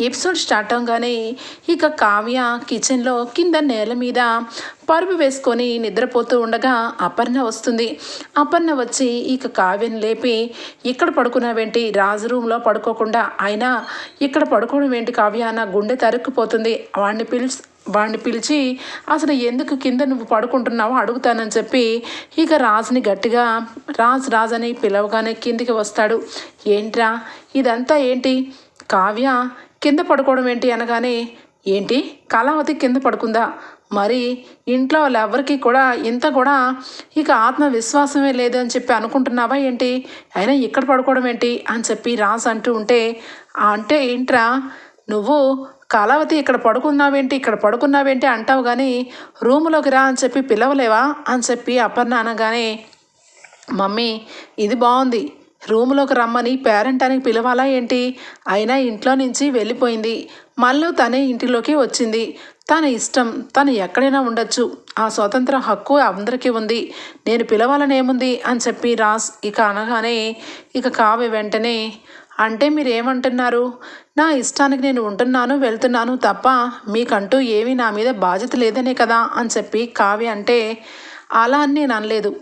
Episode start అవగానే ఇక కావ్య కిచెన్లో కింద నేల మీద పరుపు వేసుకొని నిద్రపోతూ ఉండగా అపర్ణ వస్తుంది. అపర్ణ వచ్చి ఇక కావ్యను లేపి ఇక్కడ పడుకున్నావేంటి? రాజు రూమ్లో పడుకోకుండా. అయినా ఇక్కడ పడుకోవడం ఏంటి కావ్య? నా గుండె తరుక్కుపోతుంది. వాడిని పిలిచి వాడిని పిలిచి అసలు ఎందుకు కింద నువ్వు పడుకుంటున్నావో అడుగుతానని చెప్పి ఇక రాజుని గట్టిగా రాజు రాజు అని పిలవగానే కిందికి వస్తాడు. ఏంట్రా? ఇదంతా ఏంటి? కావ్య కింద పడుకోవడం ఏంటి అనగానే ఏంటి? కళావతి కింద పడుకుందా? మరి ఇంట్లో వాళ్ళెవ్వరికీ కూడా ఇంత కూడా ఇక ఆత్మవిశ్వాసమే లేదు అని చెప్పి అనుకుంటున్నావా ఏంటి? అయినా ఇక్కడ పడుకోవడం ఏంటి? అని చెప్పి రాజు అంటూ ఉంటే అంటే ఏంట్రా నువ్వు కళావతి ఇక్కడ పడుకున్నావేంటి? ఇక్కడ పడుకున్నావేంటి? అంటావు కానీ రూములోకి రా అని చెప్పి పిలవలేవా? అని చెప్పి అపర్ణ అనగానే మమ్మీ ఇది బాగుంది. రూములోకి రమ్మని పేరెంట్ అని పిలవాలా ఏంటి? అయినా ఇంట్లో నుంచి వెళ్ళిపోయింది. మళ్ళీ తనే ఇంటిలోకి వచ్చింది. తన ఇష్టం తను ఎక్కడైనా ఉండొచ్చు. ఆ స్వతంత్ర హక్కు అందరికీ ఉంది. నేను పిలవాలనేముంది? అని చెప్పి రాస్ ఇక అనగానే ఇక కావ్య వెంటనే అంటే మీరేమంటున్నారు? నా ఇష్టానికి నేను ఉంటున్నాను వెళ్తున్నాను తప్ప మీకంటూ ఏమీ నా మీద బాధ్యత లేదనే కదా అని చెప్పి కావ్య అంటే అలా అని నేను అనలేదు.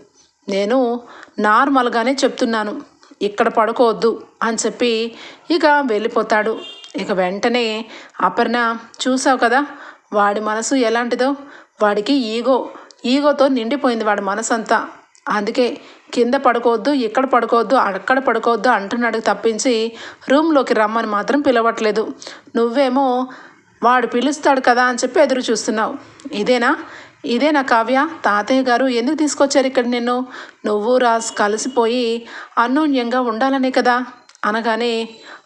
నేను నార్మల్గానే చెప్తున్నాను. ఇక్కడ పడుకోవద్దు అని చెప్పి ఇక వెళ్ళిపోతాడు. ఇక వెంటనే అపర్ణ చూసావు కదా వాడి మనసు ఎలాంటిదో? వాడికి ఈగో ఈగోతో నిండిపోయింది వాడి మనసు అంతా అందుకే కింద పడుకోవద్దు ఇక్కడ పడుకోవద్దు అక్కడ పడుకోవద్దు అంటున్నాడు తప్పించి రూమ్లోకి రమ్మని మాత్రం పిలవట్లేదు. నువ్వేమో వాడు పిలుస్తాడు కదా అని చెప్పి ఎదురు చూస్తున్నావు. ఇదేనా? ఇదేనా కావ్య. తాతయ్య గారు ఎందుకు తీసుకొచ్చారు ఇక్కడ నిన్ను? నువ్వు రాజ్ కలిసిపోయి అన్యోన్యంగా ఉండాలనే కదా? అనగానే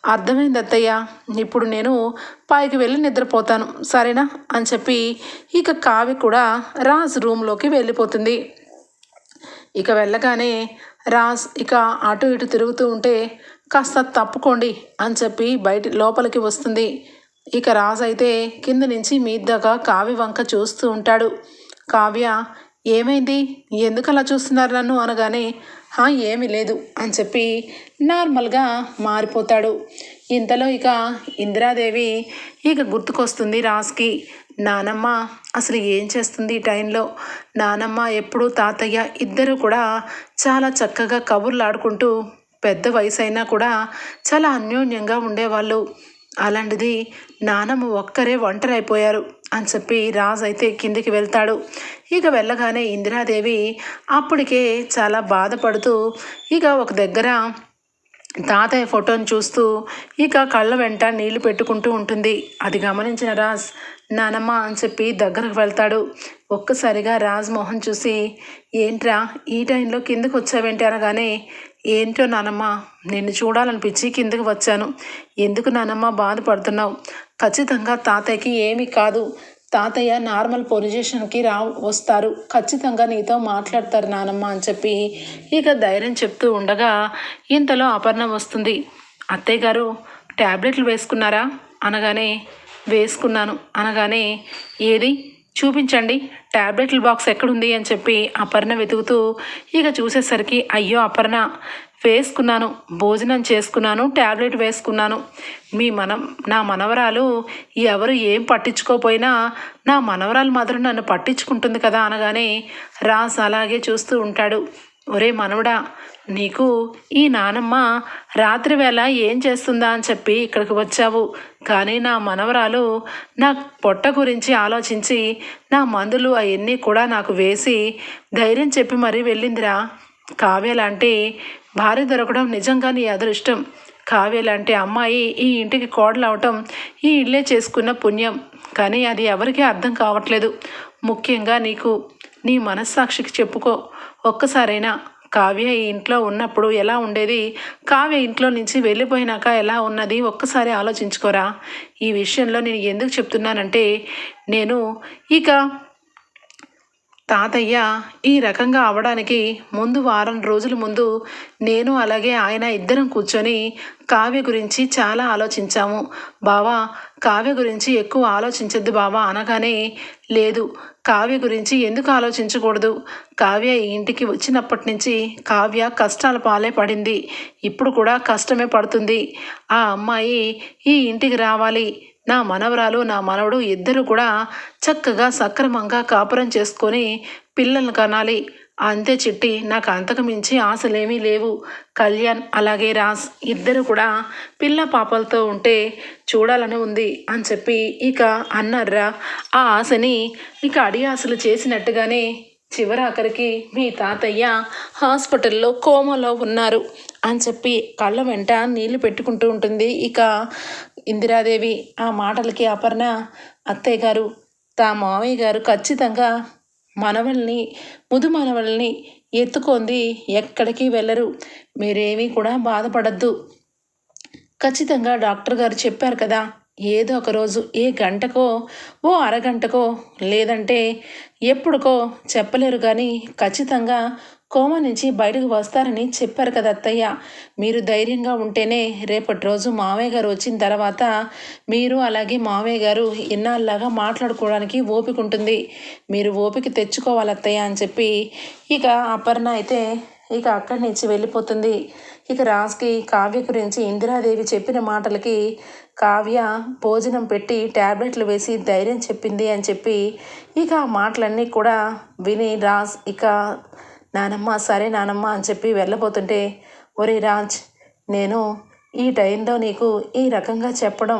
అర్థమైంది అత్తయ్య. ఇప్పుడు నేను పైకి వెళ్ళి నిద్రపోతాను. సరేనా? అని చెప్పి ఇక కావ్య కూడా రాజ్ రూమ్లోకి వెళ్ళిపోతుంది. ఇక వెళ్ళగానే రాజ్ ఇక అటు ఇటు తిరుగుతూ ఉంటే కాస్త తప్పుకోండి అని చెప్పి బయట లోపలికి వస్తుంది. ఇక రాజ్ అయితే కింద నుంచి మీద్దాకా కావి వంక చూస్తూ ఉంటాడు. కావ్య ఏమైంది? ఎందుకు అలా చూస్తున్నారు నన్ను? అనగానే "హా, ఏమీ లేదు అని చెప్పి నార్మల్గా మారిపోతాడు. ఇంతలో ఇక ఇందిరాదేవి ఇక గుర్తుకొస్తుంది రాస్కి నానమ్మ అసలు ఏం చేస్తుంది ఈ టైంలో? నానమ్మ ఎప్పుడు తాతయ్య ఇద్దరు కూడా చాలా చక్కగా కబుర్లు ఆడుకుంటూ పెద్ద వయసు అయినా కూడా చాలా అన్యోన్యంగా ఉండేవాళ్ళు. అలాంటిది నానమ్మ ఒక్కరే ఒంటరి అయిపోయారు అని చెప్పి రాజు అయితే కిందికి వెళ్తాడు. ఇక వెళ్ళగానే ఇందిరాదేవి అప్పటికే చాలా బాధపడుతూ ఇక ఒక దగ్గర తాతయ్య ఫోటోని చూస్తూ ఇక కళ్ళ వెంట నీళ్ళు పెట్టుకుంటూ ఉంటుంది. అది గమనించిన రాజ్ నానమ్మ అని చెప్పి దగ్గరకు వెళ్తాడు. ఒక్కసారిగా రాజ్ మోహన్ చూసి ఏంట్రా ఈ టైంలో కిందకు వచ్చావేంటి? అనగానే ఏంటో నానమ్మ నిన్ను చూడాలనిపించి కిందకు వచ్చాను. ఎందుకు నానమ్మ బాధపడుతున్నావు? ఖచ్చితంగా తాతయ్యకి ఏమీ కాదు. తాతయ్య నార్మల్ పొజిషన్కి రా వస్తారు. ఖచ్చితంగా నీతో మాట్లాడతారు నానమ్మ అని చెప్పి ఇక ధైర్యం చెప్తూ ఉండగా ఇంతలో అపర్ణ వస్తుంది. అత్తయ్య గారు ట్యాబ్లెట్లు వేసుకున్నారా? అనగానే వేసుకున్నాను. అనగానే ఏది? చూపించండి. ట్యాబ్లెట్ల బాక్స్ ఎక్కడుంది అని చెప్పి అపర్ణ వెతుకుతూ ఇక చూసేసరికి అయ్యో అపర్ణ వేసుకున్నాను. భోజనం చేసుకున్నాను ట్యాబ్లెట్ వేసుకున్నాను. మీ మనం నా మనవరాలు ఎవరు ఏం పట్టించుకోపోయినా నా మనవరాలు మాత్రం నన్ను పట్టించుకుంటుంది కదా అనగానే రాస్ అలాగే చూస్తూ ఉంటాడు. ఒరే మనవడా నీకు ఈ నానమ్మ రాత్రి వేళ ఏం చేస్తుందా అని చెప్పి ఇక్కడికి వచ్చావు. కానీ నా మనవరాలు నా పొట్ట గురించి ఆలోచించి నా మందులు అవన్నీ కూడా నాకు వేసి ధైర్యం చెప్పి మరీ వెళ్ళిందిరా. కావ్య లాంటి భార్య దొరకడం నిజంగా నీ అదృష్టం. కావ్య లాంటి అమ్మాయి ఈ ఇంటికి కోడలు ఈ ఇల్లే చేసుకున్న పుణ్యం. కానీ అది ఎవరికీ అర్థం కావట్లేదు. ముఖ్యంగా నీకు నీ మనస్సాక్షికి చెప్పుకో. ఒక్కసారైనా కావ్య ఈ ఇంట్లో ఉన్నప్పుడు ఎలా ఉండేది? కావ్య ఇంట్లో నుంచి వెళ్ళిపోయినాక ఎలా ఉన్నది? ఒక్కసారి ఆలోచించుకోరా. ఈ విషయంలో నేను ఎందుకు చెప్తున్నానంటే నేను ఇక తాతయ్య ఈ రకంగా అవడానికి ముందు వారం రోజుల ముందు నేను అలాగే ఆయన ఇద్దరం కూర్చొని కావ్య గురించి చాలా ఆలోచించాము. బావా కావ్య గురించి ఎక్కువ ఆలోచించద్దు బావా అనగానే లేదు కావ్య గురించి ఎందుకు ఆలోచించకూడదు? కావ్య ఈ ఇంటికి వచ్చినప్పటి నుంచి కావ్య కష్టాల పాలే పడింది. ఇప్పుడు కూడా కష్టమే పడుతుంది. ఆ అమ్మాయి ఈ ఇంటికి రావాలి. నా మనవరాలు నా మనవడు ఇద్దరు కూడా చక్కగా సక్రమంగా కాపురం చేసుకొని పిల్లల్ని కనాలి. అంతే చిట్టి నాకు అంతకు మించి ఆశలేమీ లేవు. కళ్యాణ్ అలాగే రాజ్ ఇద్దరు కూడా పిల్ల పాపలతో ఉంటే చూడాలని ఉంది అని చెప్పి ఇక అన్నారా ఆ ఆశని ఇక అడి ఆశలు చేసినట్టుగానే చివరాఖరికి మీ తాతయ్య హాస్పిటల్లో కోమలో ఉన్నారు అని చెప్పి కళ్ళ వెంట నీళ్ళు పెట్టుకుంటూ ఉంటుంది. ఇక ఇందిరాదేవి ఆ మాటలకి అపర్ణ అత్తయ్య గారు తా మావయ్య గారు ఖచ్చితంగా మనవల్ని ముదు మనవల్ని ఎత్తుకొంది ఎక్కడికి వెళ్ళరు. మీరేమీ కూడా బాధపడద్దు. ఖచ్చితంగా డాక్టర్ గారు చెప్పారు కదా ఏదో ఒక రోజు ఏ గంటకో ఓ అరగంటకో లేదంటే ఎప్పుడుకో చెప్పలేరు కానీ ఖచ్చితంగా కోమ నుంచి బయటకు వస్తారని చెప్పారు కదా అత్తయ్య. మీరు ధైర్యంగా ఉంటేనే రేపటి రోజు మావయ్య గారు వచ్చిన తర్వాత మీరు అలాగే మావయ్య గారు ఇన్నాళ్ళలాగా మాట్లాడుకోవడానికి ఓపిక ఉంటుంది. మీరు ఓపిక తెచ్చుకోవాలి అత్తయ్య అని చెప్పి ఇక అపర్ణ అయితే ఇక అక్కడి నుంచి వెళ్ళిపోతుంది. ఇక రాజ్కి కావ్య గురించి ఇందిరాదేవి చెప్పిన మాటలకి కావ్య భోజనం పెట్టి ట్యాబ్లెట్లు వేసి ధైర్యం చెప్పింది అని చెప్పి ఇక ఆ మాటలన్నీ కూడా విని రాజ్ ఇక నానమ్మ సరే నానమ్మ అని చెప్పి వెళ్ళబోతుంటే ఒరే రాజ్ నేను ఈ టైంలో నీకు ఈ రకంగా చెప్పడం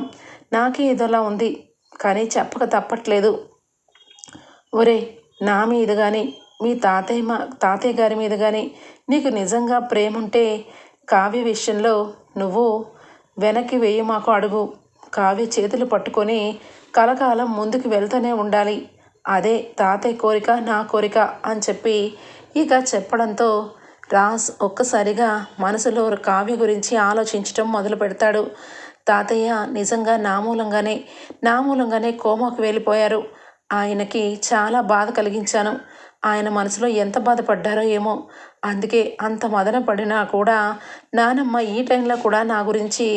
నాకే ఇదోలా ఉంది కానీ చెప్పక తప్పట్లేదు. ఒరే నా మీద కానీ మీ తాతయ్య మా తాతయ్య గారి మీద కానీ నీకు నిజంగా ప్రేమ ఉంటే కావ్య విషయంలో నువ్వు వెనక్కి వేయి మాకు అడుగు. కావ్య చేతులు పట్టుకొని కలకాలం ముందుకు వెళ్తూనే ఉండాలి. అదే తాతయ్య కోరిక నా కోరిక అని చెప్పి ఇక చెప్పడంతో రాస్ ఒక్కసారిగా మనసులో కావ్య గురించి ఆలోచించటం మొదలు పెడతాడు. తాతయ్య నిజంగా నా మూలంగానే నా మూలంగానే కోమాకు వెళ్ళిపోయారు ఆయనకి చాలా బాధ కలిగించాను. ఆయన మనసులో ఎంత బాధపడ్డారో ఏమో. అందుకే అంత మదన పడినా కూడా నానమ్మ ఈ టైంలో కూడా నా గురించి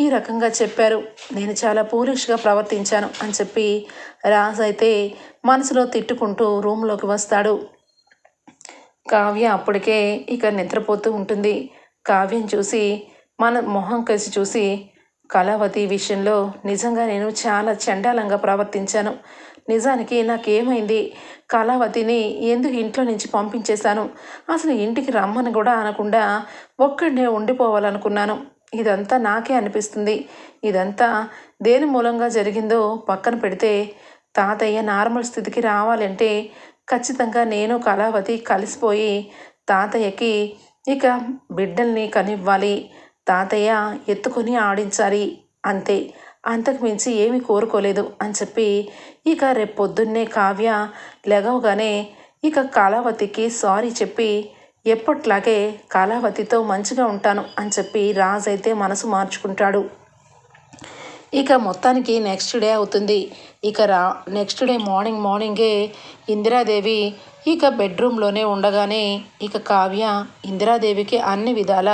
ఈ రకంగా చెప్పారు. నేను చాలా పూలిష్గా ప్రవర్తించాను అని చెప్పి రాజ్ అయితే మనసులో తిట్టుకుంటూ రూమ్లోకి వస్తాడు. కావ్య అప్పటికే ఇక నిద్రపోతూ ఉంటుంది. కావ్యం చూసి మన మొహం కలిసి చూసి కళావతి విషయంలో నిజంగా నేను చాలా చండాలంగా ప్రవర్తించాను. నిజానికి నాకేమైంది? కళావతిని ఎందుకు ఇంట్లో నుంచి పంపించేశాను? అసలు ఇంటికి రమ్మని కూడా అనకుండా ఒక్కడే ఉండిపోవాలనుకున్నాను. ఇదంతా నాకే అనిపిస్తుంది. ఇదంతా దేని మూలంగా జరిగిందో పక్కన పెడితే తాతయ్య నార్మల్ స్థితికి రావాలంటే ఖచ్చితంగా నేను కళావతి కలిసిపోయి తాతయ్యకి ఇక బిడ్డల్ని కనివ్వాలి. తాతయ్య ఎత్తుకొని ఆడించాలి అంతే. అంతకుమించి ఏమీ కోరుకోలేదు అని చెప్పి ఇక రేపొద్దున్నే పొద్దున్నే కావ్య లెగవగానే ఇక కళావతికి సారీ చెప్పి ఎప్పట్లాగే కళావతితో మంచిగా ఉంటాను అని చెప్పి రాజైతే అయితే మనసు మార్చుకుంటాడు. ఇక మొత్తానికి నెక్స్ట్ డే అవుతుంది. ఇక రా నెక్స్ట్ డే మార్నింగ్ మార్నింగే ఇందిరాదేవి ఇక బెడ్రూమ్లోనే ఉండగానే ఇక కావ్య ఇందిరాదేవికి అన్ని విధాల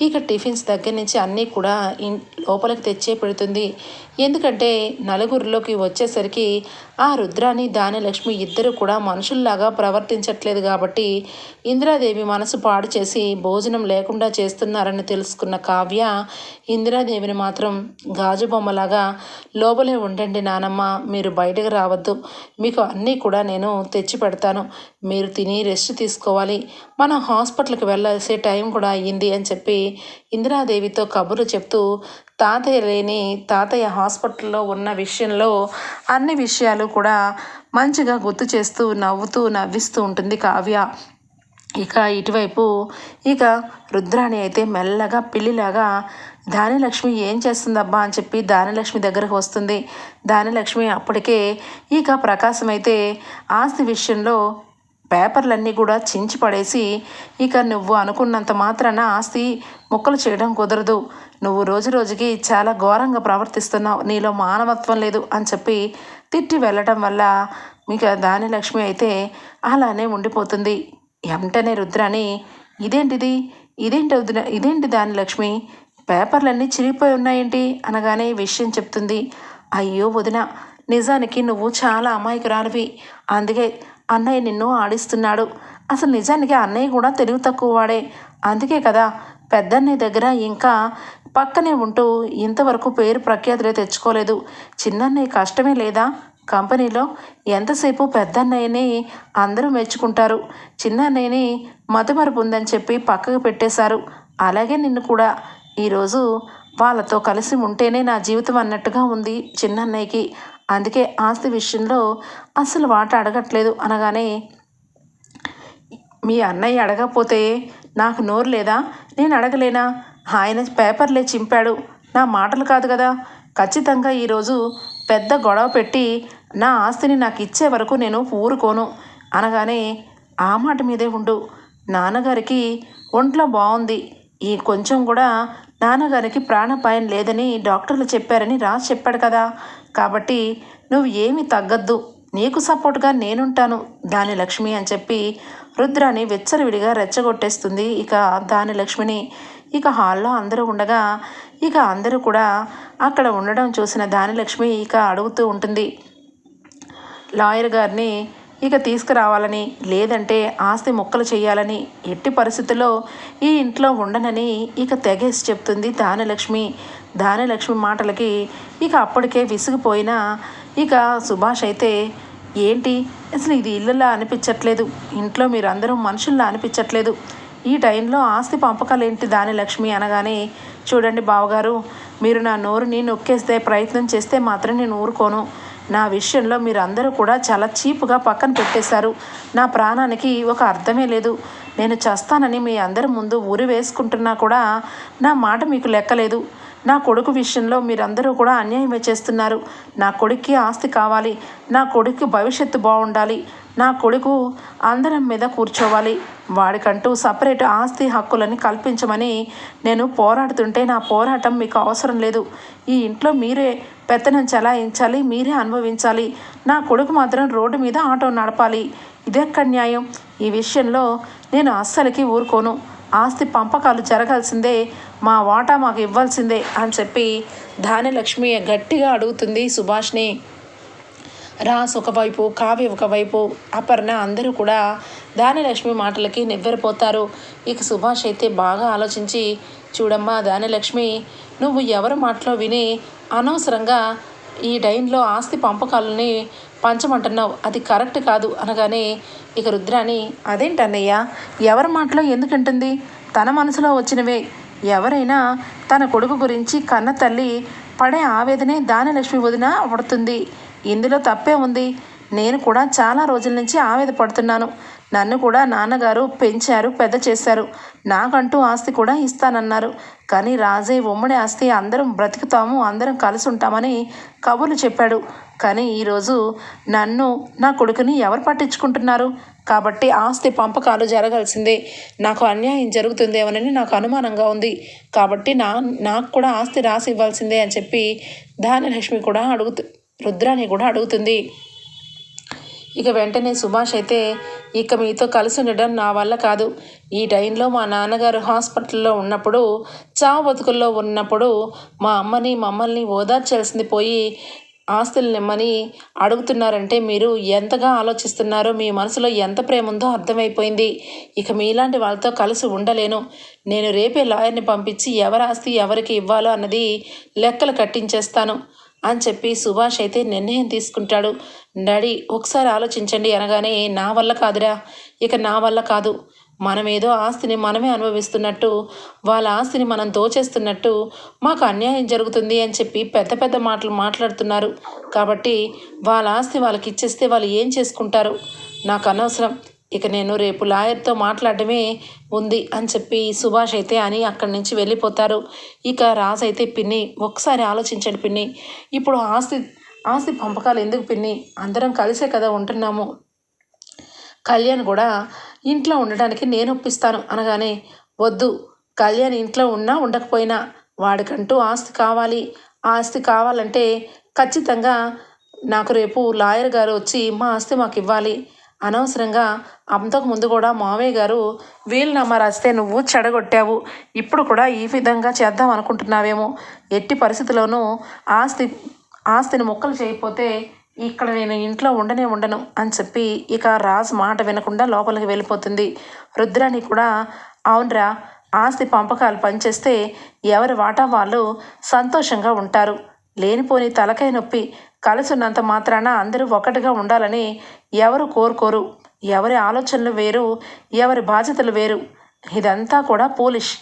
ఇక టిఫిన్స్ దగ్గర నుంచి అన్నీ కూడా ఇన్ లోపలికి తెచ్చే పెడుతుంది. ఎందుకంటే నలుగురిలోకి వచ్చేసరికి ఆ రుద్రాని దానిలక్ష్మి ఇద్దరు కూడా మనుషుల్లాగా ప్రవర్తించట్లేదు కాబట్టి ఇందిరాదేవి మనసు పాడు చేసి భోజనం లేకుండా చేస్తున్నారని తెలుసుకున్న కావ్య ఇందిరాదేవిని మాత్రం గాజు బొమ్మలాగా లోపలే ఉండండి నానమ్మ మీరు బయటకు రావద్దు. మీకు అన్నీ కూడా నేను తెచ్చి పెడతాను. మీరు తిని రెస్ట్ తీసుకోవాలి. మనం హాస్పిటల్కి వెళ్ళాల్సే టైం కూడా అయ్యింది అని చెప్పి ఇందిరాదేవితో కబుర్లు చెప్తూ తాతయ్య లేని తాతయ్య హాస్పిటల్లో ఉన్న విషయంలో అన్ని విషయాలు కూడా మంచిగా గుర్తు చేస్తూ నవ్వుతూ నవ్విస్తూ ఉంటుంది కావ్య. ఇక ఇటువైపు ఇక రుద్రాణి అయితే మెల్లగా పిల్లిలాగా దానిలక్ష్మి ఏం చేస్తుందబ్బా అని చెప్పి దానిలక్ష్మి దగ్గరకు వస్తుంది. దానిలక్ష్మి అప్పటికే ఇక ప్రకాశం అయితే ఆస్తి విషయంలో పేపర్లన్నీ కూడా చించి పడేసి ఇక నువ్వు అనుకున్నంత మాత్రాన ఆస్తి ముక్కలు చేయడం కుదరదు. నువ్వు రోజు రోజుకి చాలా ఘోరంగా ప్రవర్తిస్తున్నావు. నీలో మానవత్వం లేదు అని చెప్పి తిట్టి వెళ్ళటం వల్ల మీకు దాని లక్ష్మి అయితే అలానే ఉండిపోతుంది. వెంటనే రుద్రాని ఇదేంటిది? ఇదేంటి రుద్ర ఇదేంటి దాని లక్ష్మి? పేపర్లన్నీ చిరిగిపోయి ఉన్నాయేంటి? అనగానే విషయం చెప్తుంది. అయ్యో వదిన నిజానికి నువ్వు చాలా అమాయకురాలివి. అందుకే అన్నయ్య నిన్ను ఆడిస్తున్నాడు. అసలు నిజానికి అన్నయ్య కూడా తెలివి తక్కువ వాడే. అందుకే కదా పెద్దన్నయ్య దగ్గర ఇంకా పక్కనే ఉంటూ ఇంతవరకు పేరు ప్రఖ్యాతులే తెచ్చుకోలేదు. చిన్నన్నయ్య కష్టమే లేదా? కంపెనీలో ఎంతసేపు పెద్దన్నయ్యని అందరూ మెచ్చుకుంటారు. చిన్నన్నయ్యని మతమరుపు ఉందని చెప్పి పక్కకు పెట్టేశారు. అలాగే నిన్ను కూడా. ఈరోజు వాళ్ళతో కలిసి ఉంటేనే నా జీవితం అన్నట్టుగా ఉంది చిన్నన్నయ్యకి. అందుకే ఆస్తి విషయంలో అసలు వాట అడగట్లేదు అనగానే మీ అన్నయ్య అడగకపోతే నాకు నోరు లేదా? నేను అడగలేనా? ఆయన పేపర్లే చింపాడు. నా మాటలు కాదు కదా. ఖచ్చితంగా ఈరోజు పెద్ద గొడవ పెట్టి నా ఆస్తిని నాకు ఇచ్చే వరకు నేను ఊరుకోను అనగానే ఆ మాట మీదే ఉండు. నాన్నగారికి ఒంట్లో బాగుంది ఈ కొంచెం కూడా నాన్నగారికి ప్రాణాపాయం లేదని డాక్టర్లు చెప్పారని రాసి చెప్పాడు కదా. కాబట్టి నువ్వు ఏమీ తగ్గద్దు. నీకు సపోర్ట్గా నేనుంటాను దాని లక్ష్మి అని చెప్పి రుద్రాని వెచ్చరివిడిగా రెచ్చగొట్టేస్తుంది. ఇక దాని లక్ష్మిని ఇక హాల్లో అందరూ ఉండగా ఇక అందరూ కూడా అక్కడ ఉండడం చూసిన దాని లక్ష్మి ఇక అడుగుతూ ఉంటుంది. లాయర్ గారిని ఇక తీసుకురావాలని లేదంటే ఆస్తి ముక్కలు చేయాలని ఎట్టి పరిస్థితుల్లో ఈ ఇంట్లో ఉండనని ఇక తెగేసి చెప్తుంది దానలక్ష్మి దానలక్ష్మి మాటలకి ఇక అప్పటికే విసిగిపోయిన ఇక సుభాష్ అయితే ఏంటి? అసలు ఇది ఇళ్ళలా అనిపించట్లేదు. ఇంట్లో మీరు అందరూ మనుషుల్లా అనిపించట్లేదు. ఈ టైంలో ఆస్తి పంపకాలు ఏంటి దాని లక్ష్మి అనగానే చూడండి బావగారు మీరు నా నోరుని నొక్కేస్తే ప్రయత్నం చేస్తే మాత్రం నేను ఊరుకోను. నా విషయంలో మీరు అందరూ కూడా చాలా చీపుగా పక్కన పెట్టేశారు. నా ప్రాణానికి ఒక అర్థమే లేదు. నేను చస్తానని మీ అందరి ముందు ఊరి వేసుకుంటున్నా కూడా నా మాట మీకు లెక్కలేదు. నా కొడుకు విషయంలో మీరందరూ కూడా అన్యాయమే చేస్తున్నారు. నా కొడుక్కి ఆస్తి కావాలి. నా కొడుక్కి భవిష్యత్తు బాగుండాలి. నా కొడుకు అందరం మీద కూర్చోవాలి. వాడికంటూ సపరేట్ ఆస్తి హక్కులని కల్పించమని నేను పోరాడుతుంటే నా పోరాటం మీకు అవసరం లేదు. ఈ ఇంట్లో మీరే పెత్తనం చలాయించాలి మీరే అనుభవించాలి. నా కొడుకు మాత్రం రోడ్డు మీద ఆటో నడపాలి. ఇదెక్కడ న్యాయం? ఈ విషయంలో నేను అస్సలకి ఊరుకోను. ఆస్తి పంపకాలు జరగాల్సిందే మా వాటా మాకు ఇవ్వాల్సిందే అని చెప్పి ధాన్యలక్ష్మి గట్టిగా అడుగుతుంది సుభాష్ని. రాస్ ఒకవైపు కావ్య ఒకవైపు అపర్ణ అందరూ కూడా దానిలక్ష్మి మాటలకి నివ్వెరపోతారు. ఇక సుభాష్ అయితే బాగా ఆలోచించి చూడమ్మా దానిలక్ష్మి నువ్వు ఎవరి మాటలో విని అనవసరంగా ఈ డైన్లో ఆస్తి పంపకాలని పంచమంటున్నావు? అది కరెక్ట్ కాదు అనగానే ఇక రుద్రాని అదేంటన్నయ్య? ఎవరి మాటలో ఎందుకంటుంది? తన మనసులో వచ్చినవే. ఎవరైనా తన కొడుకు గురించి కన్న తల్లి పడే ఆవేదనే దానిలక్ష్మి వదిన పడుతుంది ఇందులో తప్పే ఉంది. నేను కూడా చాలా రోజుల నుంచి ఆవేద పడుతున్నాను. నన్ను కూడా నాన్నగారు పెంచారు పెద్ద చేశారు. నాకంటూ ఆస్తి కూడా ఇస్తానన్నారు. కానీ రాజే ఉమ్మడి ఆస్తి అందరం బ్రతుకుతాము అందరం కలిసి ఉంటామని కబుర్లు చెప్పాడు. కానీ ఈరోజు నన్ను నా కొడుకుని ఎవరు పట్టించుకుంటున్నారు? కాబట్టి ఆస్తి పంపకాలు జరగాల్సిందే. నాకు అన్యాయం జరుగుతుందేమోనని నాకు అనుమానంగా ఉంది. కాబట్టి నా నాకు కూడా ఆస్తి రాసి ఇవ్వాల్సిందే అని చెప్పి ధాన్యలక్ష్మి కూడా అడుగుతు రుద్రాని కూడా అడుగుతుంది. ఇక వెంటనే సుభాష్ అయితే ఇక మీతో కలిసి ఉండడం నా వల్ల కాదు. ఈ టైంలో మా నాన్నగారు హాస్పిటల్లో ఉన్నప్పుడు చావు బతుకుల్లో ఉన్నప్పుడు మా అమ్మని మమ్మల్ని ఓదార్చాల్సింది పోయి ఆస్తులు నిమ్మని అడుగుతున్నారంటే మీరు ఎంతగా ఆలోచిస్తున్నారో మీ మనసులో ఎంత ప్రేమ ఉందో అర్థమైపోయింది. ఇక మీలాంటి వాళ్ళతో కలిసి ఉండలేను. నేను రేపే లాయర్ని పంపించి ఎవరి ఆస్తి ఎవరికి ఇవ్వాలో అన్నది లెక్కలు కట్టించేస్తాను. అని చెప్పి సుభాష్ అయితే నిర్ణయం తీసుకుంటాడు. డాడీ ఒకసారి ఆలోచించండి అనగానే నా వల్ల కాదురా. ఇక నా వల్ల కాదు. మనం ఏదో ఆస్తిని మనమే అనుభవిస్తున్నట్టు వాళ్ళ ఆస్తిని మనం దోచేస్తున్నట్టు మాకు అన్యాయం జరుగుతుంది అని చెప్పి పెద్ద పెద్ద మాటలు మాట్లాడుతున్నారు. కాబట్టి వాళ్ళ ఆస్తి వాళ్ళకి ఇచ్చేస్తే వాళ్ళు ఏం చేసుకుంటారు? నాకు అనవసరం. ఇక నేను రేపు లాయర్తో మాట్లాడటమే ఉంది అని చెప్పి సుభాష్ అయితే అని అక్కడి నుంచి వెళ్ళిపోతారు. ఇక రాజు అయితే పిన్ని ఒకసారి ఆలోచించండి పిన్ని. ఇప్పుడు ఆస్తి ఆస్తి పంపకాలు ఎందుకు పిన్ని? అందరం కలిసే కదా ఉంటున్నాము. కళ్యాణ్ కూడా ఇంట్లో ఉండడానికి నేను ఒప్పిస్తాను అనగానే వద్దు కళ్యాణ్ ఇంట్లో ఉన్నా ఉండకపోయినా వాడికంటూ ఆస్తి కావాలి. ఆస్తి కావాలంటే ఖచ్చితంగా నాకు రేపు లాయర్ గారు వచ్చి మా ఆస్తి మాకు ఇవ్వాలి. అనవసరంగా అంతకు ముందు కూడా మావయ్య గారు వీలునామా రాస్తే నువ్వు చెడగొట్టావు. ఇప్పుడు కూడా ఈ విధంగా చేద్దాం అనుకుంటున్నావేమో. ఎట్టి పరిస్థితుల్లోనూ ఆస్తి ఆస్తిని మొక్కలు చేయకపోతే ఇక్కడ నేను ఇంట్లో ఉండనే ఉండను అని చెప్పి ఇక రాజు మాట వినకుండా లోపలికి వెళ్ళిపోతుంది. రుద్రాని కూడా అవునరా ఆస్తి పంపకాలు పనిచేస్తే ఎవరి వాటా వాళ్ళు సంతోషంగా ఉంటారు. లేనిపోని తలకాయ నొప్పి కలిసి ఉన్నంత మాత్రాన అందరూ ఒకటిగా ఉండాలని ఎవరు కోరుకోరు. ఎవరి ఆలోచనలు వేరు ఎవరి బాధ్యతలు వేరు. ఇదంతా కూడా పోలిష్.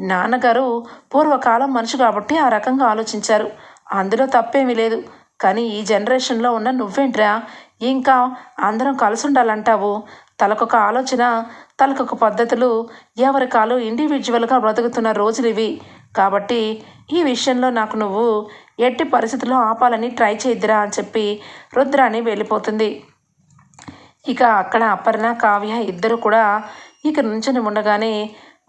నాన్నగారు పూర్వకాలం మనిషి కాబట్టి ఆ రకంగా ఆలోచించారు. అందులో తప్పేమీ లేదు. కానీ ఈ జనరేషన్లో ఉన్న నువ్వేంట్రా? ఇంకా అందరం కలిసి ఉండాలంటావు తలకొక ఆలోచన తలకొక పద్ధతులు ఎవరి కాలు ఇండివిజువల్గా బ్రతుకుతున్న రోజులు ఇవి కాబట్టి ఈ విషయంలో నాకు నువ్వు ఎట్టి పరిస్థితుల్లో ఆపాలని ట్రై చేయద్దురా అని చెప్పి రుద్రాని వెళ్ళిపోతుంది. ఇక అక్కడ అపర్ణ కావ్య ఇద్దరు కూడా ఇక నుంచొని ఉండగానే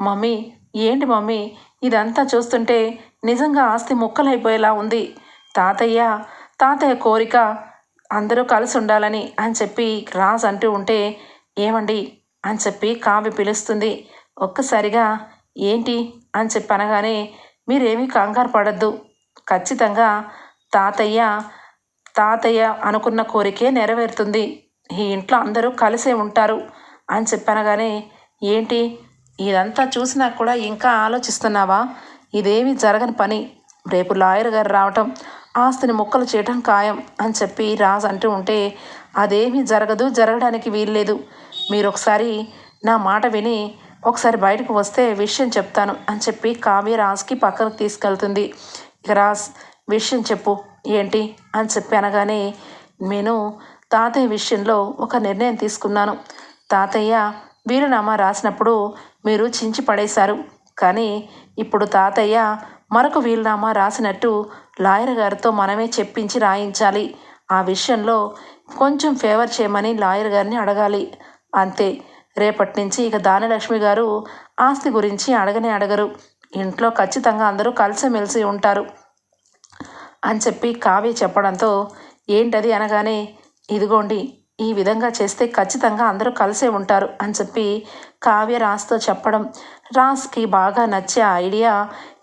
మమ్మీ ఏంటి మమ్మీ? ఇదంతా చూస్తుంటే నిజంగా ఆస్తి ముక్కలైపోయేలా ఉంది. తాతయ్య తాతయ్య కోరిక అందరూ కలిసి ఉండాలని అని చెప్పి రాజ్ అంటూ ఉంటే ఏమండి? అని చెప్పి కావ్య పిలుస్తుంది. ఒక్కసారిగా ఏంటి? అని చెప్పి అనగానే మీరేమీ కంగారు పడద్దు. ఖచ్చితంగా తాతయ్య తాతయ్య అనుకున్న కోరికే నెరవేరుతుంది. ఈ ఇంట్లో అందరూ కలిసే ఉంటారు అని చెప్పనగానే ఏంటి? ఇదంతా చూసినా కూడా ఇంకా ఆలోచిస్తున్నావా? ఇదేమీ జరగని పని. రేపు లాయర్ గారు రావటం ఆస్తిని ముక్కలు చేయటం ఖాయం అని చెప్పి రాజు అంటూ ఉంటే అదేమీ జరగదు జరగడానికి వీల్లేదు. మీరు ఒకసారి నా మాట విని ఒకసారి బయటకు వస్తే విషయం చెప్తాను అని చెప్పి కావ్య రాజుకి పక్కకు తీసుకెళ్తుంది. రాజ్ విషయం చెప్పు ఏంటి? అని చెప్పి అనగానే నేను తాతయ్య విషయంలో ఒక నిర్ణయం తీసుకున్నాను. తాతయ్య వీరునామా రాసినప్పుడు మీరు చించి పడేశారు. కానీ ఇప్పుడు తాతయ్య మరొక వీలునామా రాసినట్టు లాయర్ గారితో మనమే చెప్పించి రాయించాలి. ఆ విషయంలో కొంచెం ఫేవర్ చేయమని లాయర్ గారిని అడగాలి. అంతే. రేపటి నుంచి ఇక దానలక్ష్మి గారు ఆస్తి గురించి అడగనే అడగరు. ఇంట్లో ఖచ్చితంగా అందరూ కలిసిమెలిసి ఉంటారు అని చెప్పి కావ్య చెప్పడంతో ఏంటది అనగానే ఇదిగోండి ఈ విధంగా చేస్తే ఖచ్చితంగా అందరూ కలిసే ఉంటారు అని చెప్పి కావ్య రాస్తో చెప్పడం. రాస్కి బాగా నచ్చే ఐడియా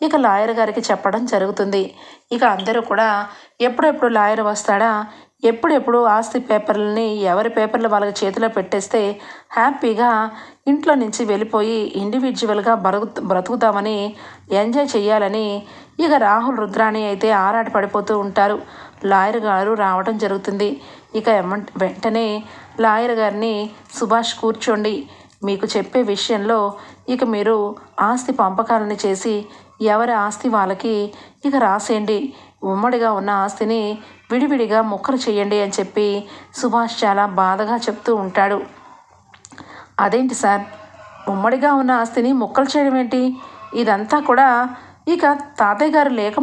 ఇక లాయర్ గారికి చెప్పడం జరుగుతుంది. ఇక అందరూ కూడా ఎప్పుడెప్పుడు లాయర్ వస్తాడా ఎప్పుడెప్పుడు ఆస్తి పేపర్లని ఎవరి పేపర్లు వాళ్ళకి చేతిలో పెట్టేస్తే హ్యాపీగా ఇంట్లో నుంచి వెళ్ళిపోయి ఇండివిజువల్గా బ్రతుకు బ్రతుకుతామని ఎంజాయ్ చేయాలని ఇక రాహుల్ రుద్రాణి అయితే ఆరాట పడిపోతూ ఉంటారు. లాయర్ గారు రావడం జరుగుతుంది. ఇక వెంటనే లాయర్ గారిని సుభాష్ కూర్చోండి. మీకు చెప్పే విషయంలో ఇక మీరు ఆస్తి పంపకాలను చేసి ఎవరి ఆస్తి వాళ్ళకి ఇక రాసేయండి. ఉమ్మడిగా ఉన్న ఆస్తిని విడివిడిగా మొక్కలు చేయండి అని చెప్పి సుభాష్ చాలా బాధగా చెప్తూ ఉంటాడు. అదేంటి సార్? ఉమ్మడిగా ఉన్న ఆస్తిని మొక్కలు చేయడం ఏంటి? ఇదంతా కూడా ఇక తాతయ్య గారు లేక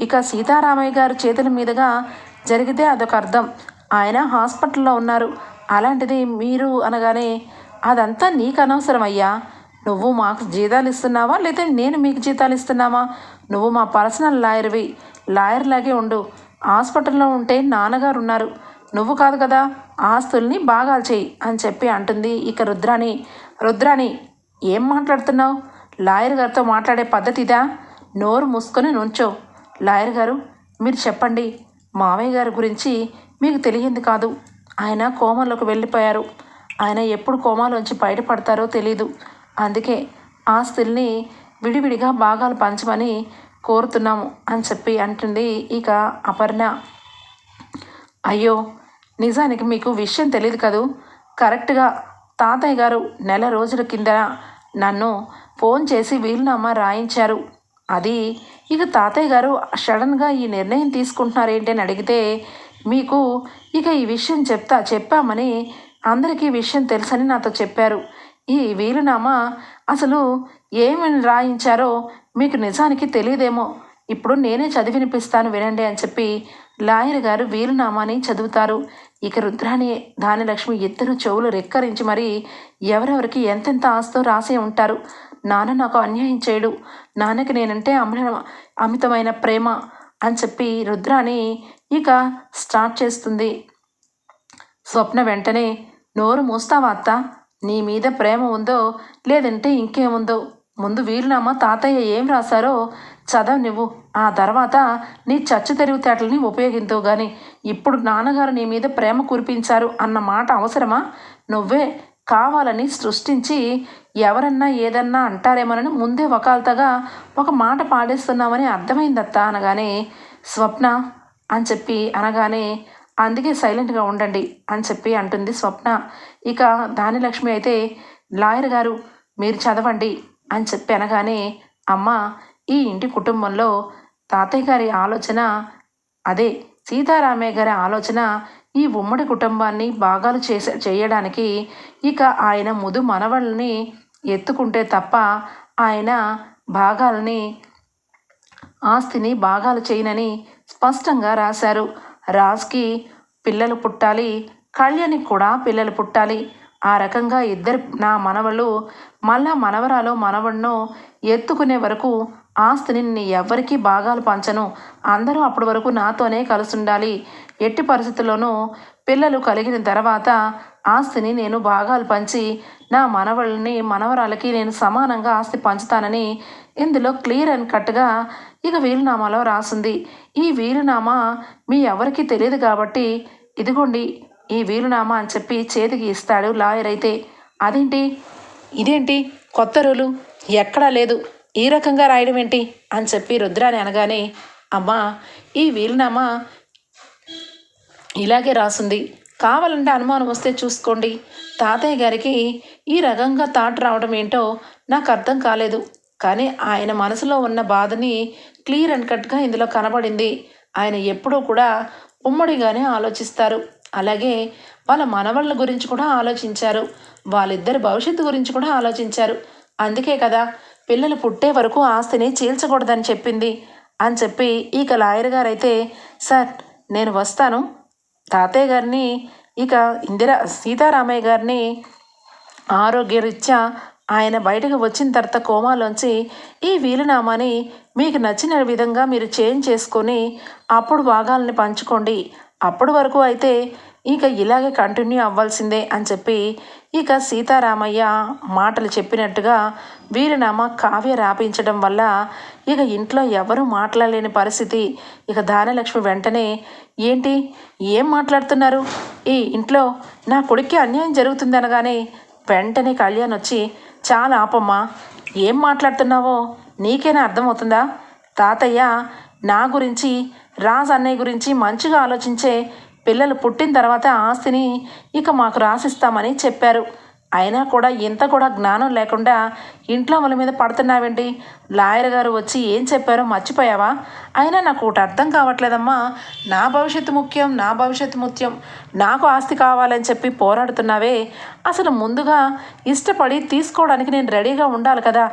ఇక సీతారామయ్య గారు చేతుల మీదుగా జరిగితే అదొక అర్థం. ఆయన హాస్పిటల్లో ఉన్నారు. అలాంటిది మీరు అనగానే అదంతా నీకు అనవసరం అయ్యా. నువ్వు మాకు జీతాలు ఇస్తున్నావా? లేదా నేను మీకు జీతాలు ఇస్తున్నావా? నువ్వు మా పర్సనల్ లాయర్వి. లాయర్ లాగే ఉండు. హాస్పిటల్లో ఉంటే నాన్నగారు ఉన్నారు నువ్వు కాదు కదా ఆస్తుల్ని బాగాలు చేయి అని చెప్పి అంటుంది ఇక రుద్రాణి. రుద్రాణి ఏం మాట్లాడుతున్నావు? లాయర్ గారితో మాట్లాడే పద్ధతి ఇదా? నోరు మూసుకొని నుంచో. లాయర్ గారు మీరు చెప్పండి. మామయ్య గారి గురించి మీకు తెలియంది కాదు. ఆయన కోమలోకి వెళ్ళిపోయారు. ఆయన ఎప్పుడు కోమాలోంచి బయటపడతారో తెలీదు. అందుకే ఆస్తుల్ని విడివిడిగా భాగాలు పంచమని కోరుతున్నాము అని చెప్పి అంటుంది ఇక అపర్ణ. అయ్యో నిజానికి మీకు విషయం తెలియదు కదూ? కరెక్ట్గా తాతయ్య గారు నెల రోజుల కింద నన్ను ఫోన్ చేసి వీలునామా రాయించారు. అది ఇక తాతయ్య గారు సడన్గా ఈ నిర్ణయం తీసుకుంటున్నారేంటి అని అడిగితే మీకు ఇక ఈ విషయం చెప్తా చెప్పామని అందరికీ విషయం తెలుసని నాతో చెప్పారు. ఈ వీలునామా? అసలు ఏమని రాయించారో మీకు నిజానికి తెలియదేమో ఇప్పుడు నేనే చదివినిపిస్తాను వినండి అని చెప్పి లాయర్ గారు వీలునామాని చదువుతారు. ఇక రుద్రాణి దానిలక్ష్మి ఇద్దరు చెవులు రెక్కరించి మరి ఎవరెవరికి ఎంతెంత ఆస్తో రాసే ఉంటారు? నాన్న నాకు అన్యాయం చేయడు. నాన్నకి నేనంటే అమ అమితమైన ప్రేమ అని చెప్పి రుద్రాణి ఇక స్టార్ట్ చేస్తుంది. స్వప్న వెంటనే నోరు మూస్తావా అత్త? నీ మీద ప్రేమ ఉందో లేదంటే ఇంకేముందో ముందు వీలునామా తాతయ్య ఏం రాశారో చదవ నువ్వు. ఆ తర్వాత నీ చచ్చు తెలివితేటలని ఉపయోగించవు గాని. ఇప్పుడు నాన్నగారు నీ మీద ప్రేమ కురిపించారు అన్న మాట అవసరమా? నువ్వే కావాలని సృష్టించి ఎవరన్నా ఏదన్నా అంటారేమోనని ముందే వకాల్తగా ఒక మాట పాడేస్తున్నామని అర్థమైందత్తా అనగానే స్వప్న అని చెప్పి అనగానే అందుకే సైలెంట్గా ఉండండి అని చెప్పి అంటుంది స్వప్న. ఇక దానిలక్ష్మి అయితే లాయర్ గారు మీరు చదవండి అని చెప్పి అనగానే అమ్మ ఈ ఇంటి కుటుంబంలో తాతయ్య గారి ఆలోచన అదే. సీతారామయ్య గారి ఆలోచన ఈ ఉమ్మడి కుటుంబాన్ని భాగాలు చేసే చేయడానికి ఇక ఆయన ముదు మనవళ్ళని ఎత్తుకుంటే తప్ప ఆయన భాగాలని ఆస్తిని భాగాలు చేయనని స్పష్టంగా రాశారు. రాజ్కి పిల్లలు పుట్టాలి కళ్యాణికి కూడా పిల్లలు పుట్టాలి. ఆ రకంగా ఇద్దరు నా మనవళ్ళు మళ్ళా మనవరాలో మనవడినో ఎత్తుకునే వరకు ఆస్తిని నేను ఎవ్వరికీ భాగాలు పంచను. అందరూ అప్పటి వరకు నాతోనే కలుసుండాలి. ఎట్టి పరిస్థితుల్లోనూ పిల్లలు కలిగిన తర్వాత ఆస్తిని నేను భాగాలు పంచి నా మనవళ్ళని మనవరాలకి నేను సమానంగా ఆస్తి పంచుతానని ఇందులో క్లియర్ అండ్ కట్గా ఇక వీలునామాలో రాసింది. ఈ వీలునామా మీ ఎవరికీ తెలియదు కాబట్టి ఇదిగోండి ఈ వీలునామా అని చెప్పి చేతికి ఇస్తాడు లాయర్ అయితే. అదేంటి? ఇదేంటి? కొత్త రూలు? ఎక్కడా లేదు. ఈ రకంగా రాయడం ఏంటి? అని చెప్పి రుద్రాని అనగానే అమ్మా ఈ వీలునామా ఇలాగే రాసింది. కావాలంటే అనుమానం వస్తే చూసుకోండి. తాతయ్య గారికి ఈ రకంగా తాటు రావడం ఏంటో నాకు అర్థం కాలేదు. కానీ ఆయన మనసులో ఉన్న బాధని క్లియర్ అండ్ కట్గా ఇందులో కనబడింది. ఆయన ఎప్పుడూ కూడా ఉమ్మడిగానే ఆలోచిస్తారు. అలాగే వాళ్ళ మనవళ్ళ గురించి కూడా ఆలోచించారు. వాళ్ళిద్దరి భవిష్యత్తు గురించి కూడా ఆలోచించారు. అందుకే కదా పిల్లలు పుట్టే వరకు ఆస్తిని చీల్చకూడదని చెప్పింది అని చెప్పి ఇక లాయర్ గారైతే సార్ నేను వస్తాను. తాతయ్య గారిని ఇక ఇందిరా సీతారామయ్య గారిని ఆరోగ్యరీత్యా ఆయన బయటకు వచ్చిన తర్వాత కోమాలోంచి ఈ వీలునామాని మీకు నచ్చిన విధంగా మీరు చేంజ్ చేసుకొని అప్పుడు భాగాలని పంచుకోండి. అప్పటి వరకు అయితే ఇక ఇలాగే కంటిన్యూ అవ్వాల్సిందే అని చెప్పి ఇక సీతారామయ్య మాటలు చెప్పినట్టుగా వీరినామ కావ్య రాపించడం వల్ల ఇక ఇంట్లో ఎవరు మాట్లాడలేని పరిస్థితి. ఇక దానలక్ష్మి వెంటనే ఏంటి? ఏం మాట్లాడుతున్నారు? ఈ ఇంట్లో నా కొడుక్కి అన్యాయం జరుగుతుందనగానే వెంటనే కళ్యాణ్ వచ్చి చాలా ఆపమ్మా. ఏం మాట్లాడుతున్నావో? నీకేనా అర్థమవుతుందా? తాతయ్య నా గురించి రాజ్ అన్నయ్య గురించి మంచిగా ఆలోచించే పిల్లలు పుట్టిన తర్వాత ఆస్తిని ఇక మాకు రాసిస్తామని చెప్పారు. అయినా కూడా ఇంత కూడా జ్ఞానం లేకుండా ఇంట్లో వాళ్ళ మీద పడుతున్నావేంటి? లాయర్ గారు వచ్చి ఏం చెప్పారో మర్చిపోయావా? అయినా నాకు ఒకటి అర్థం కావట్లేదమ్మా. నా భవిష్యత్తు ముఖ్యం నా భవిష్యత్తు ముఖ్యం నాకు ఆస్తి కావాలని చెప్పి పోరాడుతున్నావే. అసలు ముందుగా ఇష్టపడి తీసుకోవడానికి నేను రెడీగా ఉండాలి కదా.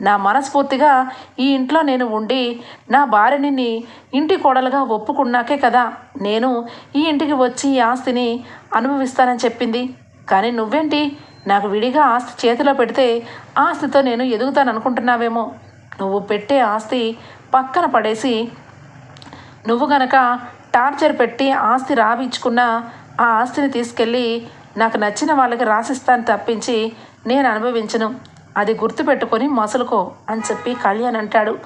నా మనస్ఫూర్తిగా ఈ ఇంట్లో నేను ఉండి నా భార్యని ఇంటి కోడలుగా ఒప్పుకున్నాకే కదా. నేను ఈ ఇంటికి వచ్చి ఈ ఆస్తిని అనుభవిస్తానని చెప్పింది. కానీ నువ్వేంటి? నాకు విడిగా ఆస్తి చేతిలో పెడితే ఆస్తితో నేను ఎదుగుతాను అనుకుంటున్నావేమో నువ్వు పెట్టే ఆస్తి పక్కన పడేసి నువ్వు గనక టార్చర్ పెట్టి ఆస్తి రావించుకున్న ఆ ఆస్తిని తీసుకెళ్ళి నాకు నచ్చిన వాళ్ళకి రాసిస్తాను తప్పించి నేను అనుభవించను. అది గుర్తుపెట్టుకొని మసలుకో అని చెప్పి కళ్యాణ్ అంటాడు.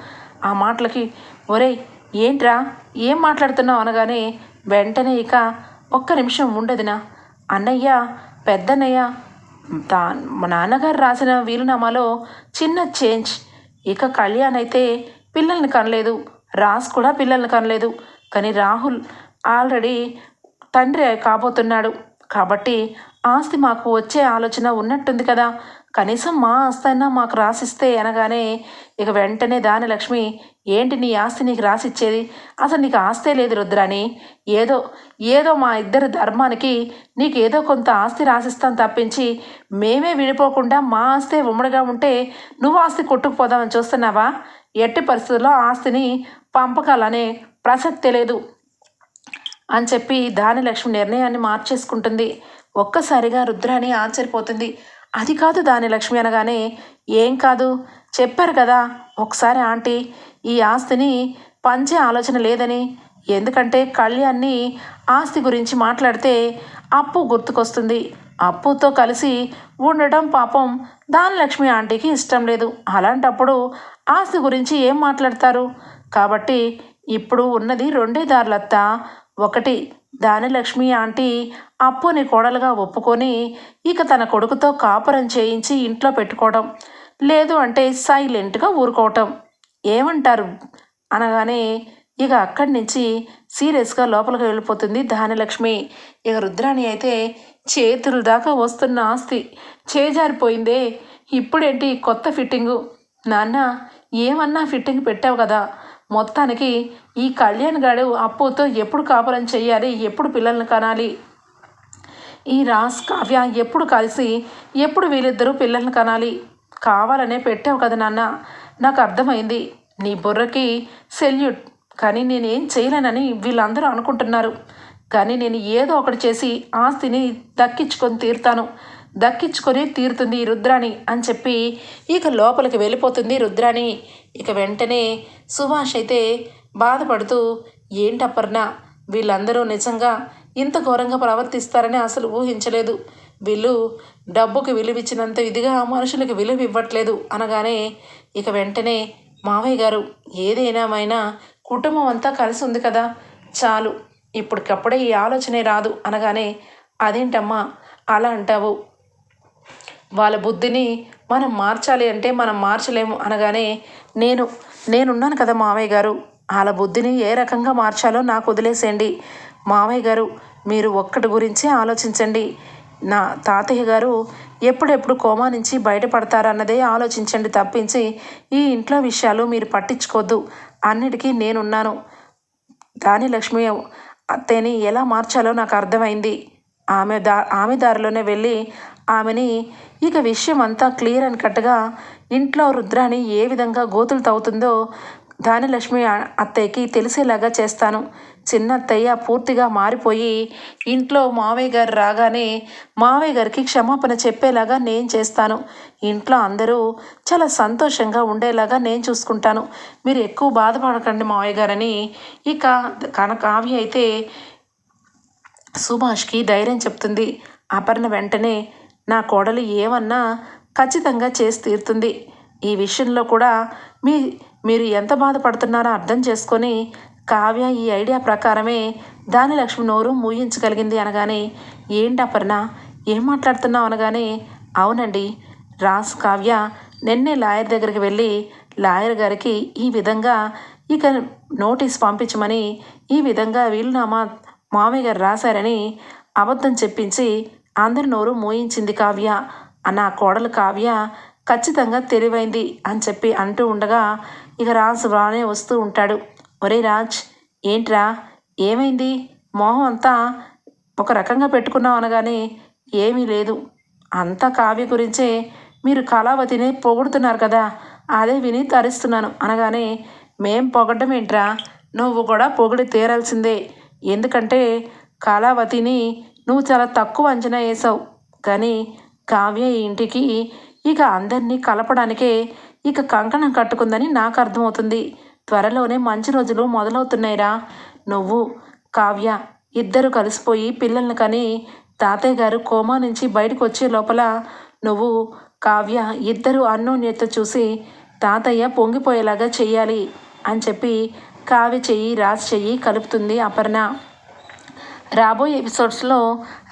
ఆ మాటలకి ఒరే ఏంట్రా? ఏం మాట్లాడుతున్నావు? అనగానే వెంటనే ఇక ఒక్క నిమిషం ఉండదునా. అన్నయ్య పెద్దన్నయ్య తా మా నాన్నగారు రాసిన వీలునామాలో చిన్న చేంజ్. ఇక కళ్యాణ్ అయితే పిల్లల్ని కనలేదు. రాస్ కూడా పిల్లల్ని కనలేదు. కానీ రాహుల్ ఆల్రెడీ తండ్రి కాబోతున్నాడు. కాబట్టి ఆస్తి మాకు వచ్చే ఆలోచన ఉన్నట్టుంది కదా. కనీసం మా ఆస్తి అయినా మాకు రాసిస్తే అనగానే ఇక వెంటనే దాని లక్ష్మి ఏంటి నీ ఆస్తి నీకు రాసిచ్చేది? అసలు నీకు ఆస్తే లేదు రుద్రాని ఏదో ఏదో మా ఇద్దరి ధర్మానికి నీకు ఏదో కొంత ఆస్తి రాసిస్తాను తప్పించి మేమే విడిపోకుండా మా ఆస్తే ఉమ్మడిగా ఉంటే నువ్వు ఆస్తి కొట్టుకుపోదామని చూస్తున్నావా? ఎట్టి పరిస్థితుల్లో ఆస్తిని పంపకాలనే ప్రసక్తి లేదు. అని చెప్పి దాని లక్ష్మి నిర్ణయాన్ని మార్చేసుకుంటుంది. ఒక్కసారిగా రుద్రాని ఆశ్చర్యపోతుంది. అది కాదు దాని లక్ష్మి అనగానే ఏం కాదు. చెప్పారు కదా ఒకసారి ఆంటీ ఈ ఆస్తిని పంచే ఆలోచన లేదని. ఎందుకంటే కళ్యాణ్ని ఆస్తి గురించి మాట్లాడితే అప్పు గుర్తుకొస్తుంది. అప్పుతో కలిసి ఉండటం పాపం దానలక్ష్మి ఆంటీకి ఇష్టం లేదు. అలాంటప్పుడు ఆస్తి గురించి ఏం మాట్లాడతారు? కాబట్టి ఇప్పుడు ఉన్నది రెండే దారులత్త. ఒకటి దానిలక్ష్మి ఆంటీ అప్పుని కోడలుగా ఒప్పుకొని ఇక తన కొడుకుతో కాపురం చేయించి ఇంట్లో పెట్టుకోవడం లేదు అంటే సైలెంట్గా ఊరుకోవటం. ఏమంటారు? అనగానే ఇక అక్కడి నుంచి సీరియస్గా లోపలికి వెళ్ళిపోతుంది దానిలక్ష్మి ఇక రుద్రాణి అయితే చేతుల దాకా వస్తున్న ఆస్తి. చేజారిపోయిందే. ఇప్పుడేంటి కొత్త ఫిట్టింగు? నాన్న ఏమన్నా ఫిట్టింగ్ పెట్టావు కదా? మొత్తానికి ఈ కళ్యాణ్ గాడు అప్పుతో ఎప్పుడు కాపురం చేయాలి ఎప్పుడు పిల్లల్ని కనాలి? ఈ రాస్ కావ్య ఎప్పుడు కలిసి ఎప్పుడు వీళ్ళిద్దరూ పిల్లల్ని కనాలి? కావాలనే పెట్టావు కదా నాన్న. నాకు అర్థమైంది. నీ బుర్రకి సెల్యూట్. కానీ నేనేం చేయలేనని వీళ్ళందరూ అనుకుంటున్నారు. కానీ నేను ఏదో ఒకటి చేసి ఆస్తిని దక్కించుకొని తీరుతాను. దక్కించుకొని తీరుతుంది ఈ రుద్రాణి అని చెప్పి ఇక లోపలికి వెళ్ళిపోతుంది రుద్రాణి. ఇక వెంటనే సుభాష్ అయితే బాధపడుతూ ఏంటప్పర్న వీళ్ళందరూ నిజంగా ఇంత ఘోరంగా ప్రవర్తిస్తారని అసలు ఊహించలేదు. వీళ్ళు డబ్బుకి విలువిచ్చినంత ఇదిగా మనుషులకు విలువ ఇవ్వట్లేదు అనగానే ఇక వెంటనే మావయ్య గారు ఏదైనా కుటుంబం అంతా కలిసి ఉంది కదా చాలు. ఇప్పటికప్పుడే ఈ ఆలోచనే రాదు అనగానే అదేంటమ్మా? అలా అంటావు. వాళ్ళ బుద్ధిని మనం మార్చాలి అంటే మనం మార్చలేము అనగానే నేను నేనున్నాను కదా మావయ్య గారు. వాళ్ళ బుద్ధిని ఏ రకంగా మార్చాలో నాకు వదిలేసేయండి. మావయ్య గారు మీరు ఒక్కటి గురించి ఆలోచించండి. నా తాతయ్య గారు ఎప్పుడెప్పుడు కోమా నుంచి బయటపడతారన్నదే ఆలోచించండి తప్పించి ఈ ఇంట్లో విషయాలు మీరు పట్టించుకోవద్దు. అన్నిటికీ నేనున్నాను. దాని లక్ష్మి అత్తేని ఎలా మార్చాలో నాకు అర్థమైంది. ఆమె దా ఆమె దారిలోనే వెళ్ళి ఆమెని ఇక విషయం అంతా క్లియర్ అని కట్టగా ఇంట్లో రుద్రాని ఏ విధంగా గోతులు తవ్వుతుందో దానిలక్ష్మి అత్తయ్యకి తెలిసేలాగా చేస్తాను. చిన్న అత్తయ్య పూర్తిగా మారిపోయి ఇంట్లో మావయ్య గారు రాగానే మావయ్య గారికి క్షమాపణ చెప్పేలాగా నేను చేస్తాను. ఇంట్లో అందరూ చాలా సంతోషంగా ఉండేలాగా నేను చూసుకుంటాను. మీరు ఎక్కువ బాధపడకండి మావయ్య గారని. ఇక కన అయితే సుభాష్కి ధైర్యం చెప్తుంది. అపర్ణ వెంటనే నా కోడలు ఏమన్నా ఖచ్చితంగా చేసి తీరుతుంది. ఈ విషయంలో కూడా మీ మీరు ఎంత బాధపడుతున్నారో అర్థం చేసుకొని కావ్య ఈ ఐడియా ప్రకారమే దాని లక్ష్మి నోరు మూయించగలిగింది అనగానే ఏంటి అపర్ణ? ఏం మాట్లాడుతున్నావు? అనగానే అవునండి రాస్ కావ్య నిన్నే లాయర్ దగ్గరికి వెళ్ళి లాయర్ గారికి ఈ విధంగా ఇక నోటీస్ పంపించమని ఈ విధంగా వీలునామా మామయ్య గారు రాశారని అబద్ధం చెప్పించి అందరి నోరు మోయించింది కావ్య. అన్న కోడలు కావ్య ఖచ్చితంగా తెలివైంది అని చెప్పి అంటూ ఉండగా ఇక రాజ్ రానే వస్తూ ఉంటాడు. ఒరే రాజ్ ఏంట్రా? ఏమైంది? మోహం అంతా ఒక రకంగా పెట్టుకున్నావు అనగానే ఏమీ లేదు. అంతా కావ్య గురించే మీరు కళావతిని పొగుడుతున్నారు కదా అదే విని తరిస్తున్నాను అనగానే మేం పొగడ్డం ఏంట్రా? నువ్వు కూడా పొగిడి తీరాల్సిందే. ఎందుకంటే కళావతిని నువ్వు చాలా తక్కువ అంచనా వేసావు కానీ కావ్య ఇంటికి ఇక అందరినీ కలపడానికే ఇక కంకణం కట్టుకుందని నాకు అర్థమవుతుంది. త్వరలోనే మంచి రోజులు మొదలవుతున్నాయిరా. నువ్వు కావ్య ఇద్దరు కలిసిపోయి పిల్లల్ని కని తాతయ్య గారు కోమా నుంచి బయటకు వచ్చే లోపల నువ్వు కావ్య ఇద్దరు అన్నోన్యత చూసి తాతయ్య పొంగిపోయేలాగా చెయ్యాలి అని చెప్పి కావ్య చెయ్యి రాజ్ చెయ్యి కలుపుతుంది అపర్ణ. రాబోయే ఎపిసోడ్స్లో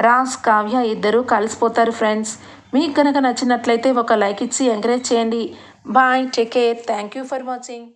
రాజ్ కావ్య ఇద్దరు కలిసిపోతారు ఫ్రెండ్స్. మీకు కనుక నచ్చినట్లయితే ఒక లైక్ ఇచ్చి ఎంకరేజ్ చేయండి. Bye take care. Thank you for watching.